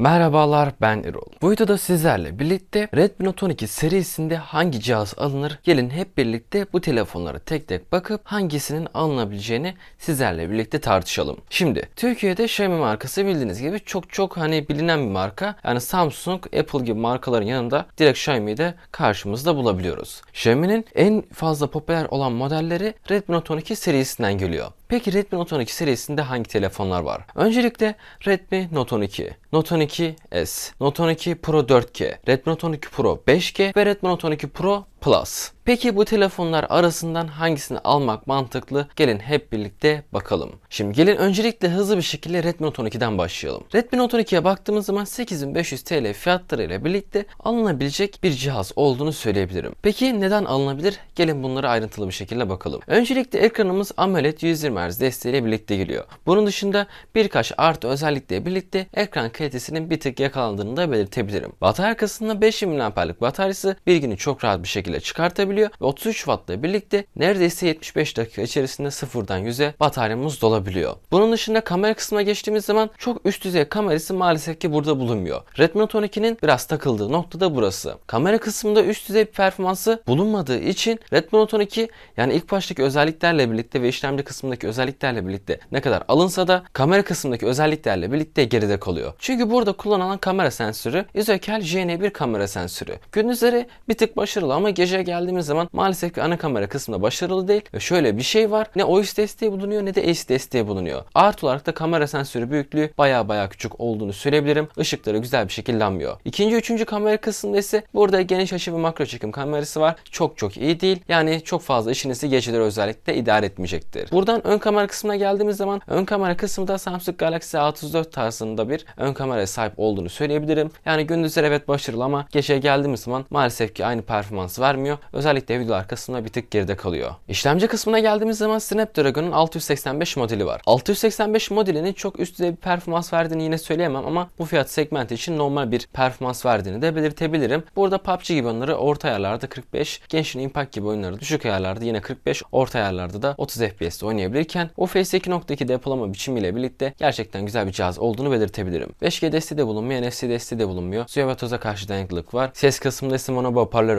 Merhabalar ben Erol. Bu videoda sizlerle birlikte Redmi Note 12 serisinde hangi cihaz alınır? Gelin hep birlikte bu telefonlara tek tek bakıp hangisinin alınabileceğini sizlerle birlikte tartışalım. Şimdi Türkiye'de Xiaomi markası bildiğiniz gibi çok çok hani bilinen bir marka. Yani Samsung, Apple gibi markaların yanında direkt Xiaomi'yi de karşımızda bulabiliyoruz. Xiaomi'nin en fazla popüler olan modelleri Redmi Note 12 serisinden geliyor. Peki Redmi Note 12 serisinde hangi telefonlar var? Öncelikle Redmi Note 12, Note 12S, Note 12 Pro 4G, Redmi Note 12 Pro 5G ve Redmi Note 12 Pro Plus. Peki bu telefonlar arasından hangisini almak mantıklı? Gelin hep birlikte bakalım. Şimdi gelin öncelikle hızlı bir şekilde Redmi Note 12'den başlayalım. Redmi Note 12'ye baktığımız zaman 8500 TL fiyatlarıyla birlikte alınabilecek bir cihaz olduğunu söyleyebilirim. Peki neden alınabilir? Gelin bunları ayrıntılı bir şekilde bakalım. Öncelikle ekranımız AMOLED 120 Hz desteğiyle birlikte geliyor. Bunun dışında birkaç artı özellikle birlikte ekran kalitesinin bir tık yakalandığını da belirtebilirim. Batarya arkasında 5000 mAh'lik bataryası bir günü çok rahat bir şekilde çıkartabiliyor ve 33 Watt'la birlikte neredeyse 75 dakika içerisinde sıfırdan 100'e bataryamız dolabiliyor. Bunun dışında kamera kısmına geçtiğimiz zaman çok üst düzey kamerası maalesef ki burada bulunmuyor. Redmi Note 12'nin biraz takıldığı nokta da burası. Kamera kısmında üst düzey bir performansı bulunmadığı için Redmi Note 12 yani ilk baştaki özelliklerle birlikte ve işlemci kısmındaki özelliklerle birlikte ne kadar alınsa da kamera kısmındaki özelliklerle birlikte geride kalıyor. Çünkü burada kullanılan kamera sensörü izokel JN1 kamera sensörü. Gündüzleri bir tık başarılı ama gece geldiğimiz zaman maalesef ki ana kamera kısmında başarılı değil ve şöyle bir şey var. Ne OIS desteği bulunuyor ne de ACE desteği bulunuyor. Artı olarak da kamera sensörü büyüklüğü baya baya küçük olduğunu söyleyebilirim. Işıkları güzel bir şekilde yanmıyor. İkinci, üçüncü kamera kısmında ise burada geniş açı ve makro çekim kamerası var. Çok çok iyi değil. Yani çok fazla işinizi geceleri özellikle idare etmeyecektir. Buradan ön kamera kısmına geldiğimiz zaman ön kamera kısmında Samsung Galaxy A34 tarzında bir ön kameraya sahip olduğunu söyleyebilirim. Yani gündüzler evet başarılı ama gece geldiğimiz zaman maalesef ki aynı performansı vermiyor. Özellikle video arkasında bir tık geride kalıyor. İşlemci kısmına geldiğimiz zaman Snapdragon'un 685 modeli var. 685 modelinin çok üst düzey bir performans verdiğini yine söyleyemem ama bu fiyat segmenti için normal bir performans verdiğini de belirtebilirim. Burada PUBG gibi oyunları orta ayarlarda 45, Genshin Impact gibi oyunları düşük ayarlarda yine 45, orta ayarlarda da 30 FPS'te oynayabilirken UFS 2.2 depolama biçimiyle birlikte gerçekten güzel bir cihaz olduğunu belirtebilirim. 5G desteği de bulunmuyor, NFC desteği de bulunmuyor. Suya ve toza karşı dayanıklılık var. Ses kısmında ise mono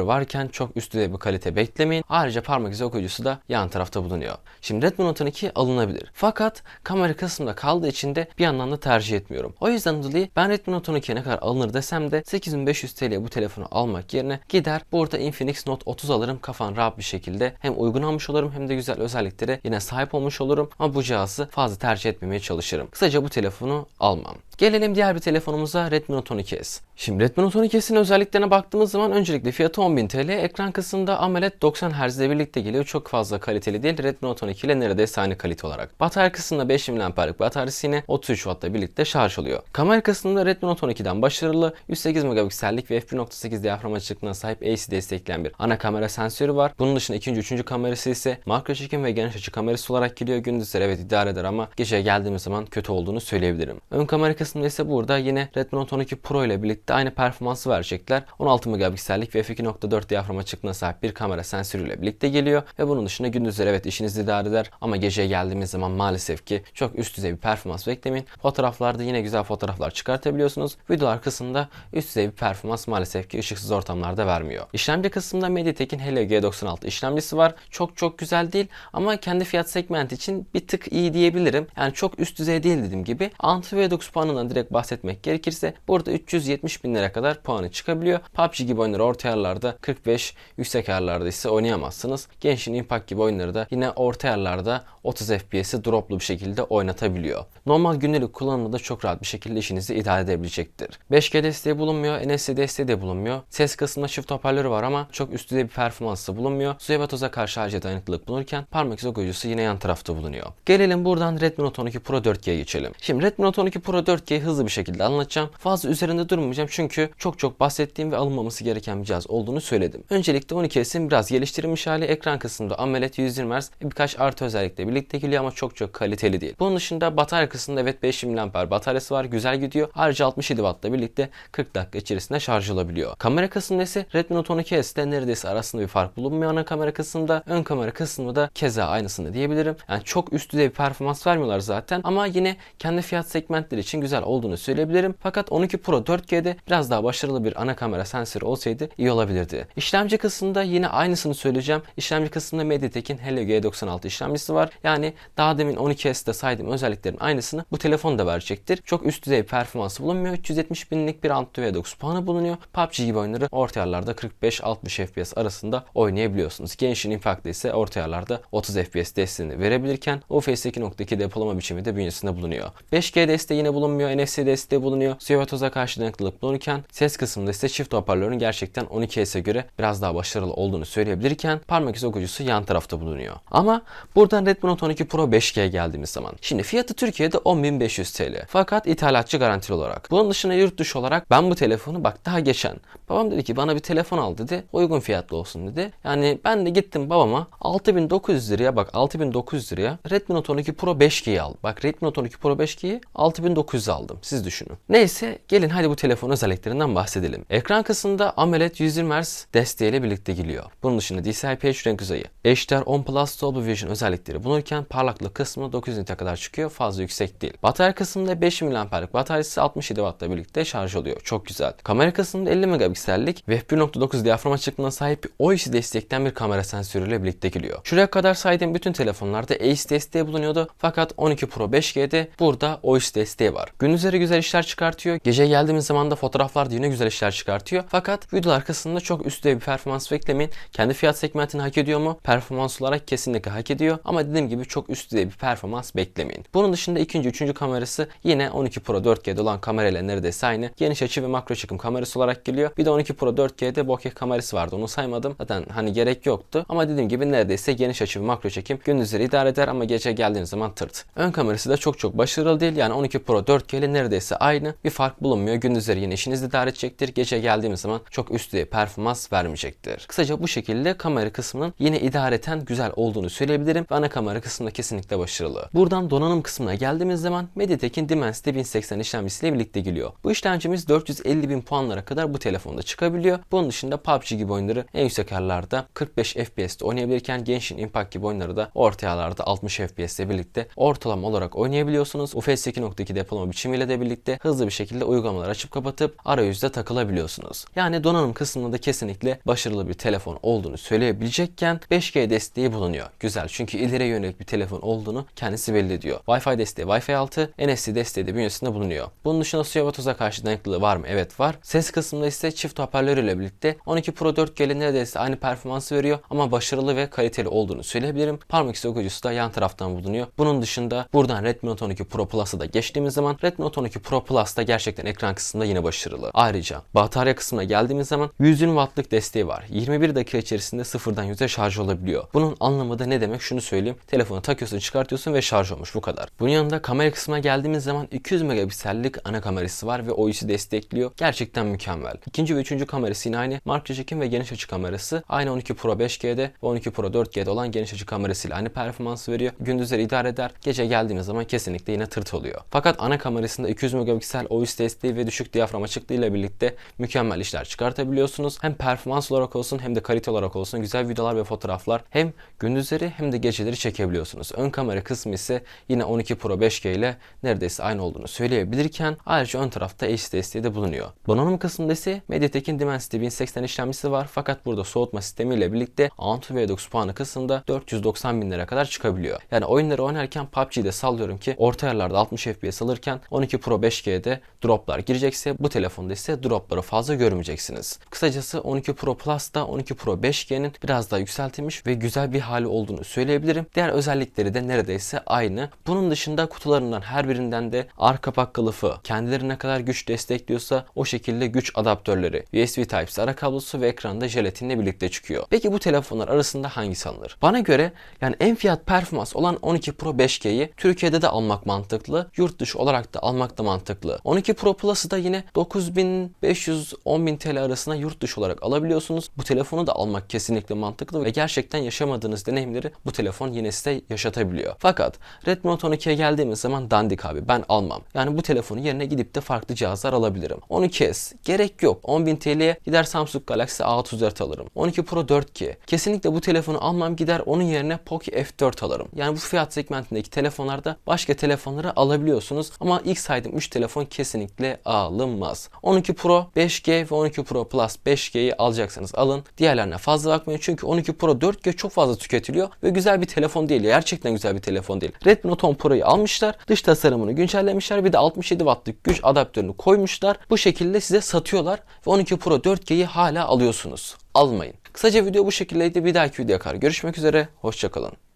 varken çok üst düzey bir kalite beklemeyin. Ayrıca parmak izi okuyucusu da yan tarafta bulunuyor. Şimdi Redmi Note 12 alınabilir. Fakat kamera kısmında kaldığı için de bir yandan da tercih etmiyorum. O yüzden dolayı ben Redmi Note 12'ye ne kadar alınır desem de 8500 TL bu telefonu almak yerine gider burada Infinix Note 30 alırım kafan rahat bir şekilde. Hem uygun almış olurum hem de güzel özelliklere yine sahip olmuş olurum. Ama bu cihazı fazla tercih etmemeye çalışırım. Kısaca bu telefonu almam. Gelelim diğer bir telefonumuza Redmi Note 12S. Şimdi Redmi Note 12S'in özelliklerine baktığımız zaman öncelikle fiyatı 10.000 TL. Ekran kısmında AMOLED 90 Hz ile birlikte geliyor. Çok fazla kaliteli değil. Redmi Note 12 ile neredeyse aynı kalite olarak. Batarya kısmında 5000 mAh'lik bataryası yine 33 Watt'la birlikte şarj oluyor. Kamera kısmında Redmi Note 12'den başarılı 108 megapiksellik ve f1.8 diyafram açıklığına sahip AC destekleyen bir ana kamera sensörü var. Bunun dışında ikinci, üçüncü kamerası ise makro çekim ve geniş açı kamerası olarak geliyor. Gündüzleri evet idare eder ama gece geldiğimiz zaman kötü olduğunu söyleyebilirim. Ön kamera kısmında ise burada yine Redmi Note 12 Pro ile birlikte aynı performansı verecekler. 16 megapiksellik ve f2.4 diyafram açıklığına sahip bir kamera sensörüyle birlikte geliyor ve bunun dışında gündüzleri evet işinizi idare eder ama geceye geldiğimiz zaman maalesef ki çok üst düzey bir performans beklemeyin. Fotoğraflarda yine güzel fotoğraflar çıkartabiliyorsunuz. Videolar kısmında üst düzey bir performans maalesef ki ışıksız ortamlarda vermiyor. İşlemci kısmında MediaTek'in Helio G96 işlemcisi var. Çok çok güzel değil ama kendi fiyat segmenti için bir tık iyi diyebilirim. Yani çok üst düzey değil dediğim gibi. Antuvedux puanından direkt bahsetmek gerekirse burada 370 bin lira kadar puanı çıkabiliyor. PUBG gibi oyunları orta ayarlarda 45, yüksek ayarlarda ise oynayamazsınız. Genshin Impact gibi oyunları da yine orta ayarlarda 30 FPS'i droplu bir şekilde oynatabiliyor. Normal günlük kullanımda da çok rahat bir şekilde işinizi idare edebilecektir. 5G desteği bulunmuyor, NFC desteği de bulunmuyor. Ses kısmında çift hoparlörü var ama çok üst düzey bir performansı bulunmuyor. Suya ve toza karşı ayrıca dayanıklılık bulunurken parmak izi okuyucusu yine yan tarafta bulunuyor. Gelelim buradan Redmi Note 12 Pro 4G'ye geçelim. Şimdi Redmi Note 12 Pro 4G'yi hızlı bir şekilde anlatacağım. Fazla üzerinde durmayacağım çünkü çok çok bahsettiğim ve alınmaması gereken bir cihaz olduğunu söyledim. Öncelikle 12S'in biraz geliştirilmiş hali ekran kısmında AMOLED 120 Hz birkaç artı özellikle birlikte geliyor ama çok çok kaliteli değil. Bunun dışında batarya kısmında evet 5000 mAh bataryası var. Güzel gidiyor. Ayrıca 67 Watt'la birlikte 40 dakika içerisinde şarj olabiliyor. Kamera kısmında ise Redmi Note 12S'te neredeyse arasında bir fark bulunmuyor ana kamera kısmında. Ön kamera kısmında da keza aynısını diyebilirim. Yani çok üst düzey bir performans vermiyorlar zaten ama yine kendi fiyat segmentleri için güzel güzel olduğunu söyleyebilirim. Fakat 12 Pro 4G'de biraz daha başarılı bir ana kamera sensörü olsaydı iyi olabilirdi. İşlemci kısmında yine aynısını söyleyeceğim. İşlemci kısmında MediaTek'in Helio G96 işlemcisi var. Yani daha demin 12S'te saydığım özelliklerin aynısını bu telefon da verecektir. Çok üst düzey performansı bulunmuyor. 370 binlik bir Antutu puanı bulunuyor. PUBG gibi oyunları orta yerlerde 45-60 FPS arasında oynayabiliyorsunuz. Genshin Impact'te ise orta yerlerde 30 FPS desteğini verebilirken UFS 2.2 depolama biçimi de bünyesinde bulunuyor. 5G desteği yine bulunmuyor. NFC desteği bulunuyor. Suya ve toza karşı dayanıklılık bulunurken ses kısmında ise çift hoparlörün gerçekten 12S'e göre biraz daha başarılı olduğunu söyleyebilirken parmak izi okuyucusu yan tarafta bulunuyor. Ama buradan Redmi Note 12 Pro 5G'ye geldiğimiz zaman. Şimdi fiyatı Türkiye'de 10.500 TL. Fakat ithalatçı garantili olarak. Bunun dışında yurt dışı olarak ben bu telefonu bak daha geçen. Babam dedi ki bana bir telefon al dedi. Uygun fiyatlı olsun dedi. Yani ben de gittim babama 6900 liraya bak 6900 liraya Redmi Note 12 Pro 5G'yi al. Bak Redmi Note 12 Pro 5G'yi 6900 aldım. Siz düşünün. Neyse gelin hadi bu telefonun özelliklerinden bahsedelim. Ekran kısmında AMOLED 120 Hz desteğiyle birlikte geliyor. Bunun dışında DCI-P3 renk uzayı, HDR 10 Plus Dolby Vision özellikleri bulunurken parlaklık kısmı 900 nite kadar çıkıyor. Fazla yüksek değil. Batarya kısmında 5000 mAh'lik bataryası 67 Watt'la birlikte şarj oluyor. Çok güzel. Kamera kısmında 50 megapiksellik ve f1.9 diyafram açıklığına sahip OIS destekleyen bir kamera sensörüyle birlikte geliyor. Şuraya kadar saydığım bütün telefonlarda AIS desteği bulunuyordu. Fakat 12 Pro 5G'de burada OIS desteği var. Gündüzleri güzel işler çıkartıyor. Gece geldiğimiz zaman da fotoğraflarda yine güzel işler çıkartıyor. Fakat videolar kısmında çok üst düzey bir performans beklemeyin. Kendi fiyat segmentini hak ediyor mu? Performans olarak kesinlikle hak ediyor. Ama dediğim gibi çok üst düzey bir performans beklemeyin. Bunun dışında ikinci, üçüncü kamerası yine 12 Pro 4G'de olan kamerayla neredeyse aynı. Geniş açı ve makro çekim kamerası olarak geliyor. Bir de 12 Pro 4G'de bokeh kamerası vardı. Onu saymadım. Zaten hani gerek yoktu. Ama dediğim gibi neredeyse geniş açı ve makro çekim gündüzleri idare eder ama gece geldiğiniz zaman tırt. Ön kamerası da çok çok başarılı değil. Yani 12 Pro 4G ile neredeyse aynı. Bir fark bulunmuyor. Gündüzleri yine işinizi idare edecektir. Gece geldiğimiz zaman çok üst düzey performans vermeyecektir. Kısaca bu şekilde kamera kısmının yine idareten güzel olduğunu söyleyebilirim. Ve ana kamera kısmında kesinlikle başarılı. Buradan donanım kısmına geldiğimiz zaman MediaTek'in Dimensity 1080 işlemcisiyle birlikte geliyor. Bu işlemcimiz 450 bin puanlara kadar bu telefonda çıkabiliyor. Bunun dışında PUBG gibi oyunları en yüksek ayarlarda 45 FPS'te oynayabilirken Genshin Impact gibi oyunları da orta ayarlarda 60 FPS ile birlikte ortalama olarak oynayabiliyorsunuz. UFS 2.2 depolama biçimiyle de birlikte hızlı bir şekilde uygulamalar açıp kapatıp arayüzde takılabiliyorsunuz. Yani donanım kısmında da kesinlikle başarılı bir telefon olduğunu söyleyebilecekken 5G desteği bulunuyor. Güzel çünkü ileriye yönelik bir telefon olduğunu kendisi belli ediyor. Wi-Fi desteği Wi-Fi 6, NFC desteği de bünyesinde bulunuyor. Bunun dışında suya ve toza karşı dayanıklılığı var mı? Evet var. Ses kısmında ise çift hoparlör ile birlikte 12 Pro 4G ile neredeyse aynı performansı veriyor ama başarılı ve kaliteli olduğunu söyleyebilirim. Parmak izi okuyucusu da yan taraftan bulunuyor. Bunun dışında buradan Redmi Note 12 Pro Plus'a da geçtiğimiz zaman Redmi Note 12 Pro Plus da gerçekten ekran kısmında yine başarılı. Ayrıca batarya kısmına geldiğimiz zaman 120 Watt'lık desteği var. 21 dakika içerisinde sıfırdan yüze şarj olabiliyor. Bunun anlamı da ne demek? Şunu söyleyeyim. Telefonu takıyorsun, çıkartıyorsun ve şarj olmuş bu kadar. Bunun yanında kamera kısmına geldiğimiz zaman 200 megapiksellik ana kamerası var ve OIS'i destekliyor. Gerçekten mükemmel. İkinci ve üçüncü kamerası yine aynı. Makro çekim ve geniş açı kamerası aynı 12 Pro 5G'de ve 12 Pro 4G'de olan geniş açı kamerasıyla aynı performansı veriyor. Gündüzleri idare eder. Gece geldiğimiz zaman kesinlikle yine tırt oluyor. Fakat ana kamerasında 200 megapiksel OIS desteği ve düşük diyafram açıklığıyla birlikte mükemmel işler çıkartabiliyorsunuz. Hem performans olarak olsun hem de kalite olarak olsun güzel videolar ve fotoğraflar hem gündüzleri hem de geceleri çekebiliyorsunuz. Ön kamera kısmı ise yine 12 Pro 5G ile neredeyse aynı olduğunu söyleyebilirken ayrıca ön tarafta HD desteği de bulunuyor. Donanım kısmında ise MediaTek'in Dimensity 1080 işlemcisi var fakat burada soğutma sistemiyle birlikte Antutu V9 puanı kısmında 490 bin lira kadar çıkabiliyor. Yani oyunları oynarken PUBG'de sallıyorum ki orta yerlerde 60 FPS alırken 12 Pro 5G'de droplar girecekse bu telefonda ise dropları fazla görmeyeceksiniz. Kısacası 12 Pro Plus'ta 12 Pro 5G'nin biraz daha yükseltilmiş ve güzel bir hali olduğunu söyleyebilirim. Diğer özellikleri de neredeyse aynı. Bunun dışında kutularından her birinden de arka kapak kılıfı kendileri ne kadar güç destekliyorsa o şekilde güç adaptörleri, USB Type-C ara kablosu ve ekranda jelatinle birlikte çıkıyor. Peki bu telefonlar arasında hangisi alınır? Bana göre yani en fiyat performans olan 12 Pro 5G'yi Türkiye'de de almak mantıklı. Yurt dışı olarak almak da mantıklı. 12 Pro Plus'ı da yine 9500-10000 TL arasında yurt dışı olarak alabiliyorsunuz. Bu telefonu da almak kesinlikle mantıklı ve gerçekten yaşamadığınız deneyimleri bu telefon yine size yaşatabiliyor. Fakat Redmi Note 12'ye geldiğimiz zaman dandik abi ben almam. Yani bu telefonu yerine gidip de farklı cihazlar alabilirim. 12S gerek yok. 10.000 TL'ye gider Samsung Galaxy A34 alırım. 12 Pro 4G. Kesinlikle bu telefonu almam gider onun yerine Poco F4 alırım. Yani bu fiyat segmentindeki telefonlarda başka telefonları alabiliyorsunuz ama Ama ilk saydığım 3 telefon kesinlikle alınmaz. 12 Pro 5G ve 12 Pro Plus 5G'yi alacaksanız alın. Diğerlerine fazla bakmayın çünkü 12 Pro 4G çok fazla tüketiliyor ve güzel bir telefon değil. Gerçekten güzel bir telefon değil. Redmi Note 10 Pro'yu almışlar. Dış tasarımını güncellemişler. Bir de 67 wattlık güç adaptörünü koymuşlar. Bu şekilde size satıyorlar ve 12 Pro 4G'yi hala alıyorsunuz. Almayın. Kısaca video bu şekildeydi. Bir dahaki videoya kadar görüşmek üzere. Hoşçakalın.